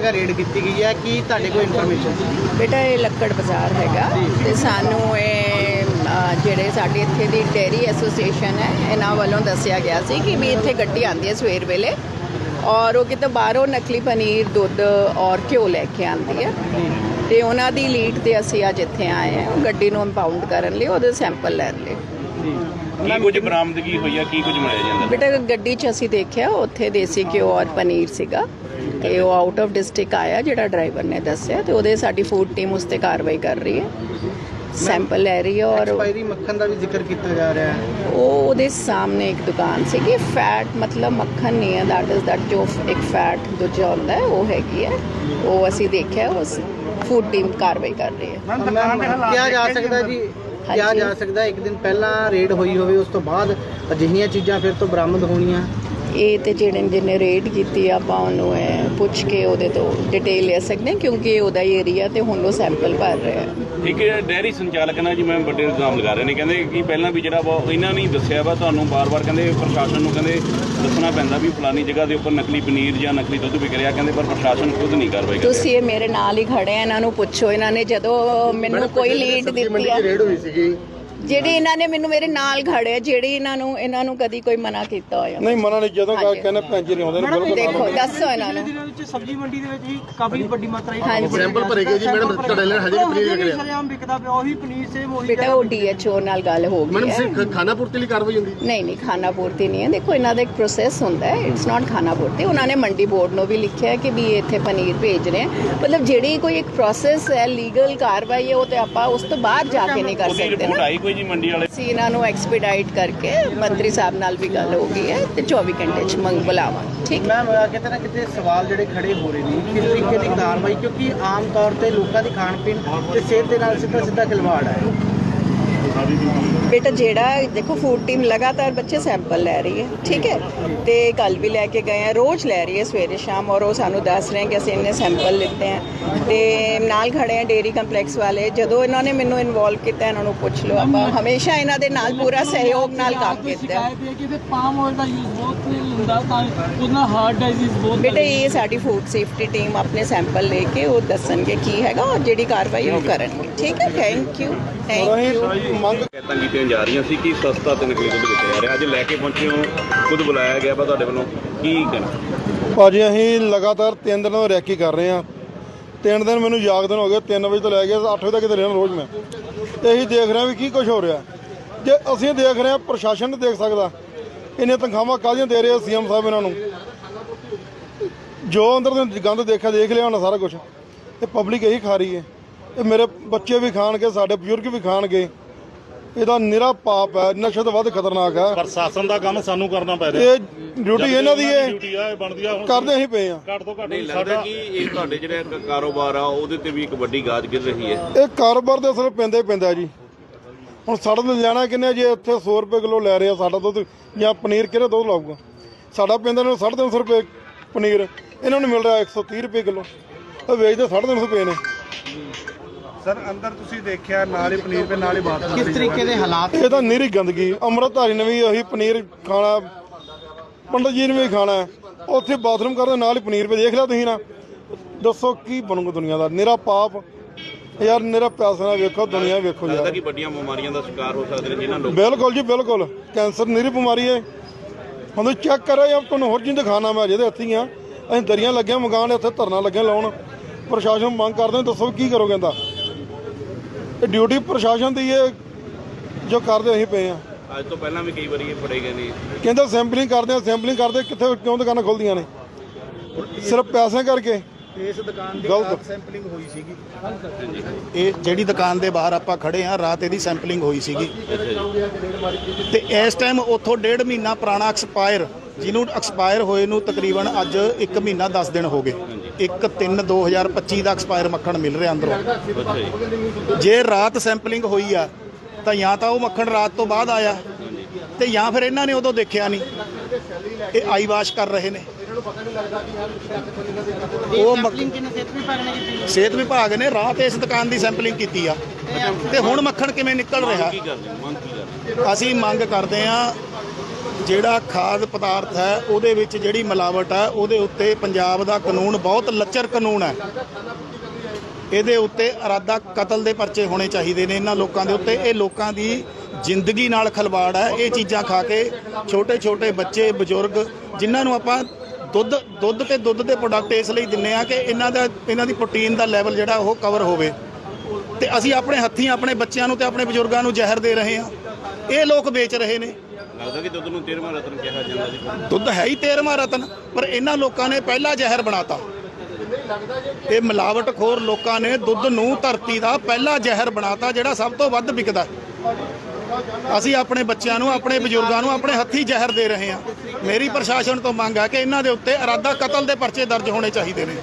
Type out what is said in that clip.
ਜਗ੍ਹਾ ਰੇਡ ਕੀਤੀ ਗਈ ਹੈ ਕੀ ਤੁਹਾਡੇ ਕੋਲ ਇਨਫੋਰਮੇਸ਼ਨ ਸੀ? ਬੇਟਾ ਇਹ ਲੱਕੜ ਬਾਜ਼ਾਰ ਹੈਗਾ ਤੇ ਸਾਨੂੰ ਇਹ ਜਿਹੜੇ ਸਾਡੇ ਇੱਥੇ ਦੀ ਡੇਰੀ ਐਸੋਸੀਏਸ਼ਨ ਹੈ ਇਹਨਾਂ ਵੱਲੋਂ ਦੱਸਿਆ ਗਿਆ ਸੀ ਕਿ ਵੀ ਇੱਥੇ ਗੱਡੀ ਆਉਂਦੀ ਹੈ ਸਵੇਰ ਵੇਲੇ ਔਰ ਉਹ ਕਿਤੇ ਬਾਹਰੋਂ ਨਕਲੀ ਪਨੀਰ ਦੁੱਧ ਔਰ ਘਿਓ ਲੈ ਕੇ ਆਉਂਦੀ ਹੈ। ਤੇ ਉਹਨਾਂ ਦੀ ਲੀਡ ਤੇ ਅਸੀਂ ਅੱਜ ਇੱਥੇ ਆਏ ਹਾਂ ਗੱਡੀ ਨੂੰ ਇੰਪਾਊਂਡ ਕਰਨ ਲਈ ਉਹਦੇ ਸੈਂਪਲ ਲੈਣ ਲਈ। ਕੀ ਕੁਝ ਬਰਾਮਦਗੀ ਹੋਈ ਆ ਕੀ ਕੁਝ ਮਿਲਿਆ ਜਾਂਦਾ ਬੇਟਾ ਗੱਡੀ 'ਚ ਅਸੀਂ ਦੇਖਿਆ ਉੱਥੇ ਦੇਸੀ ਘਿਓ ਔਰ ਪਨੀਰ ਸੀਗਾ। ਤੇ ਉਹ ਆਊਟ ਆਫ ਡਿਸਟ੍ਰਿਕਟ ਆਇਆ ਜਿਹੜਾ ਡਰਾਈਵਰ ਨੇ ਦੱਸਿਆ ਤੇ ਉਹਦੇ ਸਾਡੀ ਫੂਡ ਟੀਮ ਉਸ ਤੇ ਕਾਰਵਾਈ ਕਰ ਰਹੀ ਹੈ। ਸੈਂਪਲ ਲੈ ਰਹੀ ਹੈ ਔਰ ਐਕਸਪਾਇਰੀ ਮੱਖਣ ਦਾ ਵੀ ਜ਼ਿਕਰ ਕੀਤਾ ਜਾ ਰਿਹਾ ਹੈ। ਉਹ ਉਹਦੇ ਸਾਹਮਣੇ ਇੱਕ ਦੁਕਾਨ ਸੀਗੀ। ਫੈਟ ਮਤਲਬ ਮੱਖਣ ਨਹੀਂ ਹੈ। ਦੈਟ ਇਜ਼ ਦੈਟ ਜੋ ਇੱਕ ਫੈਟ ਦੂਜਾ ਹੁੰਦਾ ਹੈ ਉਹ ਹੈਗੀ ਹੈ। ਉਹ ਅਸੀਂ ਦੇਖਿਆ ਉਸ ਫੂਡ ਟੀਮ ਕਾਰਵਾਈ ਕਰ ਰਹੀ ਹੈ। ਕਿਹਾ ਜਾ ਸਕਦਾ ਜੀ ਕਿਹਾ। ਜਾ ਸਕਦਾ ਇੱਕ ਦਿਨ ਪਹਿਲਾਂ ਰੇਡ ਹੋਈ ਹੋਵੇ ਉਸ ਤੋਂ ਬਾਅਦ ਅਜਿਹੀਆਂ ਚੀਜ਼ਾਂ ਫਿਰ ਤੋਂ ਬਰਾਮਦ ਹੋਣੀਆਂ। ਇਹ ਤੇ ਜਿਹੜੇ ਜਿਹਨੇ ਰੇਡ ਕੀਤੀ ਆ, ਆਪਾਂ ਉਹਨੂੰ ਇਹ ਪੁੱਛ ਕੇ ਉਹਦੇ ਤੋਂ ਡਿਟੇਲ ਲੈ ਸਕਦੇ ਹਾਂ ਕਿਉਂਕਿ ਇਹ ਉਹਦਾ ਹੀ ਏਰੀਆ ਤੇ ਹੁਣ ਉਹ ਸੈਂਪਲ ਭਰ ਰਿਹਾ ਹੈ। ਇੱਕ ਡੈਰੀ ਸੰਚਾਲਕ ਨਾਲ ਜੀ ਮੈਂ ਵੱਡੇ ਇਲਜ਼ਾਮ ਲਗਾ ਰਹੇ ਨੇ ਕਹਿੰਦੇ ਕਿ ਪਹਿਲਾਂ ਵੀ ਜਿਹੜਾ ਵਾ ਇਹਨਾਂ ਨੇ ਹੀ ਦੱਸਿਆ ਵਾ ਤੁਹਾਨੂੰ ਬਾਰ-ਬਾਰ ਕਹਿੰਦੇ ਪ੍ਰਸ਼ਾਸਨ ਨੂੰ ਕਹਿੰਦੇ ਦੱਸਣਾ ਪੈਂਦਾ ਵੀ ਫਲਾਨੀ ਜਗ੍ਹਾ ਦੇ ਉੱਪਰ ਨਕਲੀ ਪਨੀਰ ਜਾਂ ਨਕਲੀ ਦੁੱਧ ਵਿਕ ਰਿਹਾ ਕਹਿੰਦੇ ਪਰ ਪ੍ਰਸ਼ਾਸਨ ਖੁਦ ਨਹੀਂ ਕਾਰਵਾਈ ਕਰ ਰਿਹਾ ਤੁਸੀਂ ਇਹ ਮੇਰੇ ਨਾਲ ਹੀ ਖੜੇ ਆ ਇਹਨਾਂ ਨੂੰ ਪੁੱਛੋ ਇਹਨਾਂ ਨੇ ਜਦੋਂ ਮੈਨੂੰ ਕੋਈ ਲੀਡ ਦਿੱਤੀ ਆ। ਰੇਡ ਹੋਈ ਸੀਗੀ ਜਿਹੜੇ ਇਹਨਾਂ ਨੇ ਮੈਨੂੰ ਮੇਰੇ ਨਾਲ ਖੜੇ ਆ ਜਿਹੜੇ ਇਹਨਾਂ ਨੂੰ ਇਹਨਾਂ ਨੂੰ ਕਦੀ ਕੋਈ ਮਨਾ ਕੀਤਾ ਹੋਇਆ। ਨਹੀਂ ਮਨਾ ਨਹੀਂ ਜਦੋਂ। ਕਹਿੰਦੇ ਭੈਣ ਜੀ ਨਹੀਂ ਆਉਂਦੇ ਨੇ ਬਿਲਕੁਲ ਦੇਖੋ ਦੱਸੋ ਇਹਨਾਂ ਨੂੰ। ਦਿਨਾਂ ਵਿੱਚ ਸਬਜ਼ੀ ਮੰਡੀ ਦੇ ਵਿੱਚ ਹੀ ਕਾਫੀ ਵੱਡੀ ਮਾਤਰਾ ਵਿੱਚ। ਸੈਂਪਲ ਭਰੇ ਗਏ ਜੀ ਮੈਡਮ ਤੁਹਾਡੇ ਲਈ ਹਜੇ ਵੀ ਪਨੀਰ ਵਿਕ ਰਿਹਾ। ਵਿਕਦਾ ਪਿਆ ਉਹੀ ਪਨੀਰ ਸੇਮ ਉਹੀ ਬੇਟਾ ਉਹ ਡੀਐਚਓ ਨਾਲ ਗੱਲ ਹੋ ਗਈ ਹੈ। ਸਿਰਫ ਖਾਣਾ ਪੂਰਤੀ ਲਈ ਕਾਰਵਾਈ ਹੁੰਦੀ ਨਹੀਂ ਨਹੀਂ ਖਾਣਾ ਪੂਰਤੀ ਨਹੀਂ ਹੈ। ਦੇਖੋ ਇਹਨਾਂ ਦਾ ਇੱਕ ਪ੍ਰੋਸੈਸ ਹੁੰਦਾ ਹੈ ਇਟਸ ਨਾਟ ਖਾਣਾ ਪੂਰਤੀ। ਉਹਨਾਂ ਨੇ ਮੰਡੀ ਬੋਰਡ ਨੂੰ ਵੀ ਲਿਖਿਆ ਹੈ ਕਿ ਵੀ ਇੱਥੇ ਪਨੀਰ ਭੇਜ ਰਹੇ ਮਤਲਬ ਜਿਹੜੀ ਕੋਈ ਇੱਕ ਪ੍ਰੋਸੈਸ ਹੈ ਲੀਗਲ ਕਾਰਵਾਈ ਹੈ ਉਹ ਤੇ ਆਪਾਂ ਉਸ ਤੋਂ ਬਾਅਦ ਜਾ ਕੇ ਨਹੀਂ ਕਰ ਸਕਦੇ ਰਿਪੋਰਟ ਨਾ ਕੋਈ ਜੀ ਮੰਡੀ ਵਾਲੇ? ਅਸੀਂ ਇਹਨਾਂ ਨੂੰ ਐਕਸਪੀਡਾਈਟ ਕਰਕੇ ਮੰਤਰੀ ਸਾਹਿਬ ਨਾਲ ਵੀ ਗੱਲ ਹੋ ਗਈ ਹੈ ਤੇ 24 ਘੰਟੇ ਚ ਮੰਗ ਬੁਲਾਵਾਂਗੇ ਠੀਕ? ਮੈਮ ਕਿਤੇ ਨਾ ਕਿਤੇ ਸਵਾਲ ਜਿਹੜੇ ਖੜੇ ਹੋ ਰਹੇ ਨੇ ਕਿਸ ਤਰੀਕੇ ਦੀ ਕਾਰਵਾਈ ਕਿਉਂਕਿ ਆਮ ਤੌਰ ਤੇ ਲੋਕਾਂ ਦੀ ਖਾਣ ਪੀਣ ਤੇ ਸਿਹਤ ਦੇ ਨਾਲ ਸਿੱਧਾ ਸਿੱਧਾ ਖਿਲਵਾੜ ਹੈ। ਬੇਟਾ ਜਿਹੜਾ ਦੇਖੋ ਫੂਡ ਟੀਮ ਲਗਾਤਾਰ ਬੱਚੇ ਸੈਂਪਲ ਲੈ ਰਹੀ ਹੈ ਠੀਕ ਹੈ? ਤੇ ਕੱਲ ਵੀ ਲੈ ਕੇ ਗਏ ਆ ਰੋਜ਼ ਲੈ ਰਹੀ ਹੈ ਸਵੇਰੇ ਸ਼ਾਮ ਔਰ ਉਹ ਸਾਨੂੰ ਦੱਸ ਰਹੇ ਕਿ ਅਸੀਂ ਇੰਨੇ ਸੈਂਪਲ ਲਿੱਤੇ ਹੈ ਤੇ ਨਾਲ ਖੜੇ ਆ ਡੇਰੀ ਕੰਪਲੈਕਸ ਵਾਲੇ ਜਦੋਂ ਇਹਨਾਂ ਨੇ ਮੈਨੂੰ ਇਨਵੋਲਵ ਕੀਤਾ ਇਹਨਾਂ ਨੂੰ ਪੁੱਛ ਲਓ ਆਪਾਂ ਹਮੇਸ਼ਾ ਇਹਨਾਂ ਦੇ ਨਾਲ ਪੂਰਾ ਸਹਿਯੋਗ ਨਾਲ ਕੰਮ ਕੀਤਾ ਹੈ। ਕਿ ਇਹਦੇ ਪਾਮ ਆਇਲ ਦਾ ਯੂਜ਼ ਬਹੁਤ ਹੁੰਦਾ ਤਾਂ ਉਹਦੇ ਨਾਲ ਹਾਰਟ ਡਾਈਜ਼ੀਜ਼ ਬਹੁਤ ਬੇਟਾ ਇਹ ਸਾਡੀ ਫੂਡ ਸੇਫਟੀ ਟੀਮ ਆਪਣੇ ਸੈਂਪਲ ਲੈ ਕੇ ਉਹ ਦੱਸਣਗੇ ਕੀ ਹੈਗਾ ਔਰ ਜਿਹੜੀ ਕਾਰਵਾਈ ਉਹ ਕਰਨਗੇ। ਠੀਕ ਹੈ? ਥੈਂਕ ਯੂ ਥੈਂਕ ਯੂ ਮੰਗ ਕਹਿਤਾਂ ਕੀਤੀਆਂ ਜਾ ਰਹੀਆਂ ਸੀ ਕਿ ਸਸਤਾ ਤੇ ਨਕਲੀ ਦੁੱਧ ਵਿਕਿਆ ਜਾ ਰਿਹਾ। ਅੱਜ ਲੈ ਕੇ ਪਹੁੰਚੇ ਹੋ ਖੁਦ ਬੁਲਾਇਆ ਗਿਆ ਵਾ ਤੁਹਾਡੇ ਵੱਲੋਂ ਕੀ ਕਹਿਣਾ? ਭਾਜੀ ਅਸੀਂ ਲਗਾਤਾਰ 3 ਦਿਨਾਂ ਤੋਂ ਰੈਕੀ ਕਰ ਰਹੇ ਹਾਂ। ਤਿੰਨ ਦਿਨ ਮੈਨੂੰ ਜਾਗਦਨ ਹੋ ਗਏ 3 ਵਜੇ ਤੋਂ ਲੈ ਕੇ 8 ਵਜੇ ਤੱਕ ਰਹਿਣਾ ਰੋਜ਼ ਮੈਂ। ਤੇ ਅਸੀਂ ਦੇਖ ਰਹੇ ਵੀ ਕੀ ਕੁਝ ਹੋ ਰਿਹਾ। ਜੇ ਅਸੀਂ ਦੇਖ ਰਹੇ ਹਾਂ ਪ੍ਰਸ਼ਾਸਨ ਨਹੀਂ ਦੇਖ ਸਕਦਾ। ਇਹਨੇ ਤਨਖਾਹਾਂ ਕਾਹਦੀਆਂ ਦੇ ਰਹੇ ਸੀਐਮ ਸਾਹਿਬ ਇਹਨਾਂ ਨੂੰ? ਜੋ ਅੰਦਰ ਦੇ ਗੰਦ ਦੇਖਿਆ ਦੇਖ ਲਿਆ ਹੁਣ ਸਾਰਾ ਕੁਝ ਤੇ ਪਬਲਿਕ ਇਹੀ ਖਾ ਰਹੀ ਹੈ। ਇਹ ਮੇਰੇ ਬੱਚੇ ਵੀ ਖਾਣਗੇ ਸਾਡੇ ਬਜ਼ੁਰਗ ਵੀ ਖਾਣਗੇ। ਇਹਦਾ ਨਿਰਾ ਪਾਪ ਹੈ ਨਸ਼ੇ ਤੋਂ ਵੱਧ ਖਤਰਨਾਕ ਹੈ। ਪ੍ਰਸ਼ਾਸਨ ਦਾ ਕੰਮ ਸਾਨੂੰ ਕਰਨਾ ਪੈ ਰਿਹਾ। ਇਹ ਡਿਊਟੀ ਇਹਨਾਂ ਦੀ ਹੈ। ਡਿਊਟੀ ਆ ਇਹ ਬਣਦੀ ਆ ਹੁਣ ਕਰਦੇ ਅਸੀਂ ਪਏ ਆ। ਘੱਟ ਤੋਂ ਘੱਟ ਨਹੀਂ ਲੱਗਦਾ ਕਿ ਇਹ ਤੁਹਾਡੇ ਜਿਹੜੇ ਕ- ਕਾਰੋਬਾਰ ਆ ਉਹਦੇ ਤੇ ਵੀ ਇੱਕ ਵੱਡੀ ਗਾਜ ਗਿਰ ਰਹੀ ਹੈ। ਇਹ ਕਾਰੋਬਾਰ ਦੇ ਅਸਰ ਪੈਂਦਾ ਹੀ ਪੈਂਦਾ ਜੀ। ਹੁਣ ਸਾਡਾ ਦੁੱਧ ਲੈਣਾ ਕਿੰਨੇ ਜੇ? ਇੱਥੇ 100 ਰੁਪਏ ਕਿਲੋ ਲੈ ਰਿਹਾ ਸਾਡਾ ਦੁੱਧ ਜਾਂ ਪਨੀਰ ਕਿਹੜਾ ਦੁੱਧ ਲਾਊਗਾ? ਸਾਡਾ ਪੈਂਦਾ ਨੂੰ 350 ਰੁਪਏ ਪਨੀਰ ਇਹਨਾਂ ਨੂੰ ਮਿਲ ਰਿਹਾ 130 ਰੁਪਏ ਕਿਲੋ। ਉਹ ਵੇਚਦੇ 350 ਰੁਪਏ ਨੇ। ਸਰ ਅੰਦਰ ਤੁਸੀਂ ਦੇਖਿਆ ਨਾਲ ਹੀ ਪਨੀਰ ਤੇ ਨਾਲ ਹੀ ਬਾਤ ਕਿਸ ਤਰੀਕੇ ਦੇ ਹਾਲਾਤ? ਇਹ ਤਾਂ ਨਿਰੀ ਗੰਦਗੀ। ਅੰਮ੍ਰਿਤਧਾਰੀ ਨੇ ਵੀ ਉਹੀ ਪਨੀਰ ਖਾਣਾ ਪੰਡਤ ਜੀ ਨੇ ਵੀ ਖਾਣਾ। ਹੈ। ਉੱਥੇ ਬਾਥਰੂਮ ਕਰਦੇ ਨਾਲ ਹੀ ਪਨੀਰ ਪੇ ਦੇਖ ਲਿਆ ਤੁਸੀਂ ਨਾ। ਦੱਸੋ ਕੀ ਬਣੂਗਾ ਦੁਨੀਆ ਦਾ? ਨਿਰਾ ਪਾਪ। ਯਾਰ ਨਿਰਾ ਪੈਸਾ ਨਾ ਵੇਖੋ ਦੁਨੀਆ ਵੇਖੋ ਲੱਗਦਾ ਯਾਰ ਕਿ ਵੱਡੀਆਂ ਬਿਮਾਰੀਆਂ ਦਾ ਸ਼ਿਕਾਰ ਹੋ ਸਕਦੇ ਨੇ ਜਿਨ੍ਹਾਂ ਲੋਕ ਬਿਲਕੁਲ ਜੀ ਬਿਲਕੁਲ। ਕੈਂਸਰ ਨਿਰੀ ਬਿਮਾਰੀ ਹੈ। ਹੁਣ ਤੁਸੀਂ ਚੈੱਕ ਕਰੋ ਜਾਂ ਤੁਹਾਨੂੰ ਹੋਰ ਜਿੰਦ ਖਾਣਾ ਮੈਂ ਜਿਹਦੇ ਹੱਥੀ ਆ। ਅਸੀਂ ਦਰੀਆਂ ਲੱਗਿਆ ਮਕਾਨ ਇੱਥੇ ਧਰਨਾ ਲੱਗਿਆ ਲਾਉਣ। ਪ੍ਰਸ਼ਾਸਨ ਮੰਗ ਕਰਦੇ ਹਾਂ, ਦੱਸੋ ਕੀ ਕਰੋਗੇ ਇਹਦਾ? ਇਹ ਡਿਊਟੀ ਪ੍ਰਸ਼ਾਸਨ ਦੀ ਹੈ ਜੋ ਕਰਦੇ ਅਸੀਂ ਪਏ ਆ। ਅੱਜ ਤੋਂ ਪਹਿਲਾਂ ਵੀ ਕਈ ਵਾਰੀ ਇਹ ਫੜੇ ਗਏ ਨੇ। ਕਹਿੰਦਾ ਸੈਂਪਲਿੰਗ ਕਰਦੇ ਆ ਸੈਂਪਲਿੰਗ ਕਰਦੇ ਕਿੱਥੇ ਕਿਉਂ ਦੁਕਾਨਾਂ ਖੁੱਲਦੀਆਂ ਨੇ? ਸਿਰਫ ਪੈਸੇ ਕਰਕੇ। ਇਸ ਦੁਕਾਨ ਦੀ। ਰਾਤ ਸੈਂਪਲਿੰਗ ਹੋਈ ਸੀਗੀ। ਇਹ ਜਿਹੜੀ ਦੁਕਾਨ ਦੇ ਬਾਹਰ ਆਪਾਂ ਖੜੇ ਆ ਰਾਤ ਇਹਦੀ ਸੈਂਪਲਿੰਗ ਹੋਈ ਸੀਗੀ। ਤੇ ਇਸ ਟਾਈਮ ਉੱਥੋਂ ਡੇਢ ਮਹੀਨਾ ਪੁਰਾਣਾ ਐਕਸਪਾਇਰ ਜਿਹਨੂੰ ਐਕਸਪਾਇਰ ਹੋਏ ਨੂੰ ਤਕਰੀਬਨ ਅੱਜ 1 ਮਹੀਨਾ 10 ਦਿਨ ਹੋ ਗਏ। 1 3 2025 ਦਾ ਐਕਸਪਾਇਰ ਮੱਖਣ ਮਿਲ ਰਿਹਾ ਅੰਦਰੋਂ। ਜੀ। ਰਾਤ ਸੈਂਪਲਿੰਗ ਹੋਈ ਆ ਤਾਂ ਜਾਂ ਤਾਂ ਉਹ ਮੱਖਣ ਰਾਤ ਤੋਂ ਬਾਅਦ ਆਇਆ ਤੇ ਜਾਂ ਫਿਰ ਇਹਨਾਂ ਨੇ ਉਦੋਂ ਦੇਖਿਆ ਨਹੀਂ। ਇਹ ਆਈ ਵਾਸ਼ ਕਰ ਰਹੇ ਨੇ। ਉਹ ਸਿਹਤ ਵਿਭਾਗ ਨੇ ਰਾਤ ਇਸ ਦੁਕਾਨ ਦੀ ਸੈਂਪਲਿੰਗ ਕੀਤੀ ਆ। ਤੇ ਹੁਣ ਮੱਖਣ ਕਿਵੇਂ ਨਿਕਲ ਰਿਹਾ? ਅਸੀਂ ਮੰਗ ਕਰਦੇ ਆ ਜਿਹੜਾ ਖਾਦ ਪਦਾਰਥ ਹੈ, ਉਹਦੇ ਵਿੱਚ ਜਿਹੜੀ ਮਿਲਾਵਟ ਹੈ, ਉਹਦੇ ਉੱਤੇ ਪੰਜਾਬ ਦਾ ਕਾਨੂੰਨ ਬਹੁਤ ਲੱਚਰ ਕਾਨੂੰਨ ਹੈ। ਇਹਦੇ ਉੱਤੇ ਇਰਾਦਾ ਕਤਲ ਦੇ ਪਰਚੇ ਹੋਣੇ ਚਾਹੀਦੇ ਨੇ ਇਹਨਾਂ ਲੋਕਾਂ ਦੇ ਉੱਤੇ। ਇਹ ਲੋਕਾਂ ਦੀ ਜ਼ਿੰਦਗੀ ਨਾਲ ਖਲਵਾੜ ਹੈ। ਇਹ ਚੀਜ਼ਾਂ ਖਾ ਕੇ ਛੋਟੇ ਛੋਟੇ ਬੱਚੇ, ਬਜ਼ੁਰਗ, ਜਿਨ੍ਹਾਂ ਨੂੰ ਆਪਾਂ ਦੁੱਧ ਦੁੱਧ ਤੇ ਦੁੱਧ ਦੇ ਪ੍ਰੋਡਕਟ ਇਸ ਲਈ ਦਿੰਨੇ ਆ ਕਿ ਇਹਨਾਂ ਦਾ, ਇਹਨਾਂ ਦੀ ਪ੍ਰੋਟੀਨ ਦਾ ਲੈਵਲ ਜਿਹੜਾ ਉਹ ਕਵਰ ਹੋਵੇ। ਤੇ ਅਸੀਂ ਆਪਣੇ ਹੱਥੀਂ ਆਪਣੇ ਬੱਚਿਆਂ ਨੂੰ ਤੇ ਆਪਣੇ ਬਜ਼ੁਰਗਾਂ ਨੂੰ ਜ਼ਹਿਰ ਦੇ ਰਹੇ ਹਾਂ। ਇਹ ਲੋਕ ਵੇਚ ਰਹੇ ਨੇ। ਲੱਗਦਾ ਕਿ ਦੁੱਧ ਨੂੰ 13ਵਾਂ ਰਤਨ ਕਿਹਾ ਜਾਂਦਾ ਜੀ। ਦੁੱਧ ਹੈ ਹੀ 13ਵਾਂ ਰਤਨ ਪਰ ਇਹਨਾਂ ਲੋਕਾਂ ਨੇ ਪਹਿਲਾ ਜ਼ਹਿਰ ਬਣਾਤਾ। ਇਹ ਮਿਲਾਵਟਖੋਰ ਲੋਕਾਂ ਨੇ ਦੁੱਧ ਨੂੰ ਧਰਤੀ ਦਾ ਪਹਿਲਾ ਜ਼ਹਿਰ ਬਣਾਤਾ ਜਿਹੜਾ ਸਭ ਤੋਂ ਵੱਧ ਵਿਕਦਾ ਅਸੀਂ ਆਪਣੇ ਬੱਚਿਆਂ ਨੂੰ ਆਪਣੇ ਬਜ਼ੁਰਗਾਂ ਨੂੰ ਆਪਣੇ ਹੱਥੀਂ ਜ਼ਹਿਰ ਦੇ ਰਹੇ ਹਾਂ। ਮੇਰੀ ਪ੍ਰਸ਼ਾਸਨ ਤੋਂ ਮੰਗ ਹੈ ਕਿ ਇਹਨਾਂ ਦੇ ਉੱਤੇ ਇਰਾਦਾ ਕਤਲ ਦੇ ਪਰਚੇ ਦਰਜ ਹੋਣੇ ਚਾਹੀਦੇ ਨੇ।